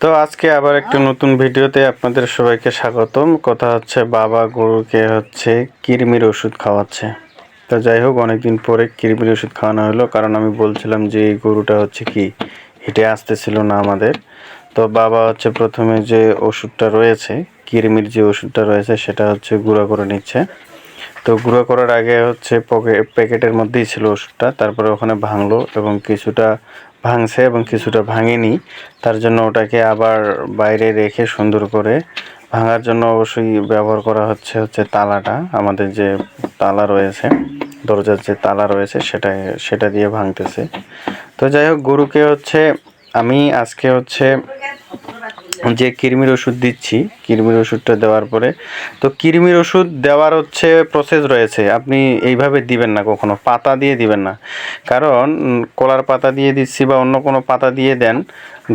তো আজকে আবার একটা নতুন ভিডিওতে আপনাদের সবাইকে স্বাগতম। কথা হচ্ছে বাবা গরুকে হচ্ছে কৃমির ওষুধ খাওয়াচ্ছে। তো যাই হোক, অনেকদিন পরে কৃমির ওষুধ খাওয়ানো হলো। কারণ আমি বলছিলাম যে এই গরুটা হচ্ছে কি, হেঁটে আসতেছিল না আমাদের। তো বাবা হচ্ছে প্রথমে যে ওষুধটা রয়েছে, কৃমির যে ওষুধটা রয়েছে, সেটা হচ্ছে গুঁড়া করে নিচ্ছে। তো গুঁড়ো করার আগে হচ্ছে পকে, প্যাকেটের মধ্যেই ছিল ওষুধটা। তারপরে ওখানে ভাঙলো এবং কিছুটা ভাঙছে এবং কিছুটা ভাঙেনি। তার জন্য ওটাকে আবার বাইরে রেখে সুন্দর করে ভাঙার জন্য অবশ্যই ব্যবহার করা হচ্ছে হচ্ছে তালাটা। আমাদের যে তালা রয়েছে, দরজার যে তালা রয়েছে সেটা সেটা দিয়ে ভাঙতেছে। তো যাই হোক, গরুকে হচ্ছে আমি আজকে হচ্ছে যে কৃমির ওষুধ দিচ্ছি, কৃমির ওষুধটা দেওয়ার পরে, তো কৃমির ওষুধ দেওয়ার হচ্ছে প্রসেস রয়েছে। আপনি এইভাবে দিবেন না কখনো, পাতা দিয়ে দিবেন না। কারণ কলার পাতা দিয়ে দিচ্ছি বা অন্য কোনো পাতা দিয়ে দেন,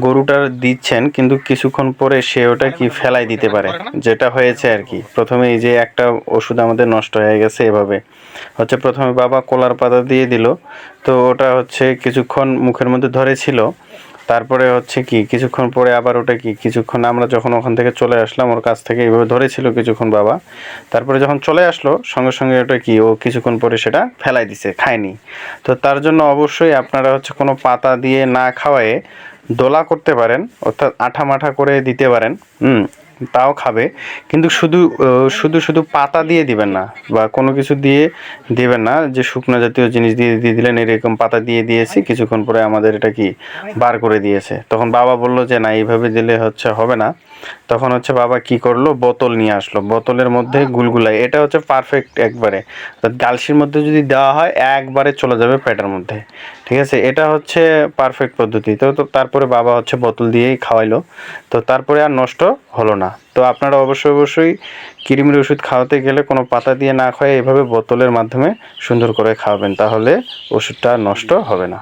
গরুটার দিচ্ছেন, কিন্তু কিছুক্ষণ পরে সে ওটা কি ফেলাই দিতে পারে, যেটা হয়েছে আর কি। প্রথমে এই যে একটা ওষুধ আমাদের নষ্ট হয়ে গেছে এভাবে। হচ্ছে প্রথমে বাবা কলার পাতা দিয়ে দিল, তো ওটা হচ্ছে কিছুক্ষণ মুখের মধ্যে ধরেছিল তারপরে হচ্ছে কি, কিছুক্ষণ পরে আবার ওটা কি, কিছুক্ষণ আমরা যখন ওখান থেকে চলে আসলাম, ওর কাছ থেকে এইভাবে ধরেছিল কিছুক্ষণ বাবা। তারপরে যখন চলে আসলো, সঙ্গে সঙ্গে ওটা কি, ও কিছুক্ষণ পরে সেটা ফেলাই দিছে, খায়নি। তো তার জন্য অবশ্যই আপনারা হচ্ছে কোনো পাতা দিয়ে না খাওয়ায়ে দোলা করতে পারেন, অর্থাৎ আঠা মাঠা করে দিতে পারেন, হুম। তাও খাবে। কিন্তু শুধু শুধু শুধু পাতা দিয়ে দিবেন না বা কোনো কিছু দিয়ে দিবেন না, যে শুকনো জাতীয় জিনিস দিয়ে দিয়ে দিলেন, এরকম পাতা দিয়ে দিয়েছি, কিছুক্ষণ পরে আমাদের এটা কি বার করে দিয়েছে। তখন বাবা বলল যে, না, এইভাবে দিলে হচ্ছে হবে না। তখন হচ্ছে বাবা কি করল, বোতল নিয়ে আসলো। বোতলের মধ্যে গুলগুলাই, এটা হচ্ছে পারফেক্ট একবারে। অর্থাৎ গালসির মধ্যে যদি দেওয়া হয়, একবারে চলে যাবে পেটের মধ্যে। ঠিক আছে? এটা হচ্ছে পারফেক্ট পদ্ধতি। তো, তারপরে বাবা হচ্ছে বোতল দিয়েই খাওয়াইলো। তো, তারপরে আর নষ্ট হলো না। তো আপনারা অবশ্যই অবশ্যই কৃমির ওষুধ খাওয়াতে গেলে কোনো পাতা দিয়ে না খাওয়াই এভাবে বোতলের মাধ্যমে সুন্দর করে খাওয়াবেন, তাহলে ওষুধটা নষ্ট হবে না।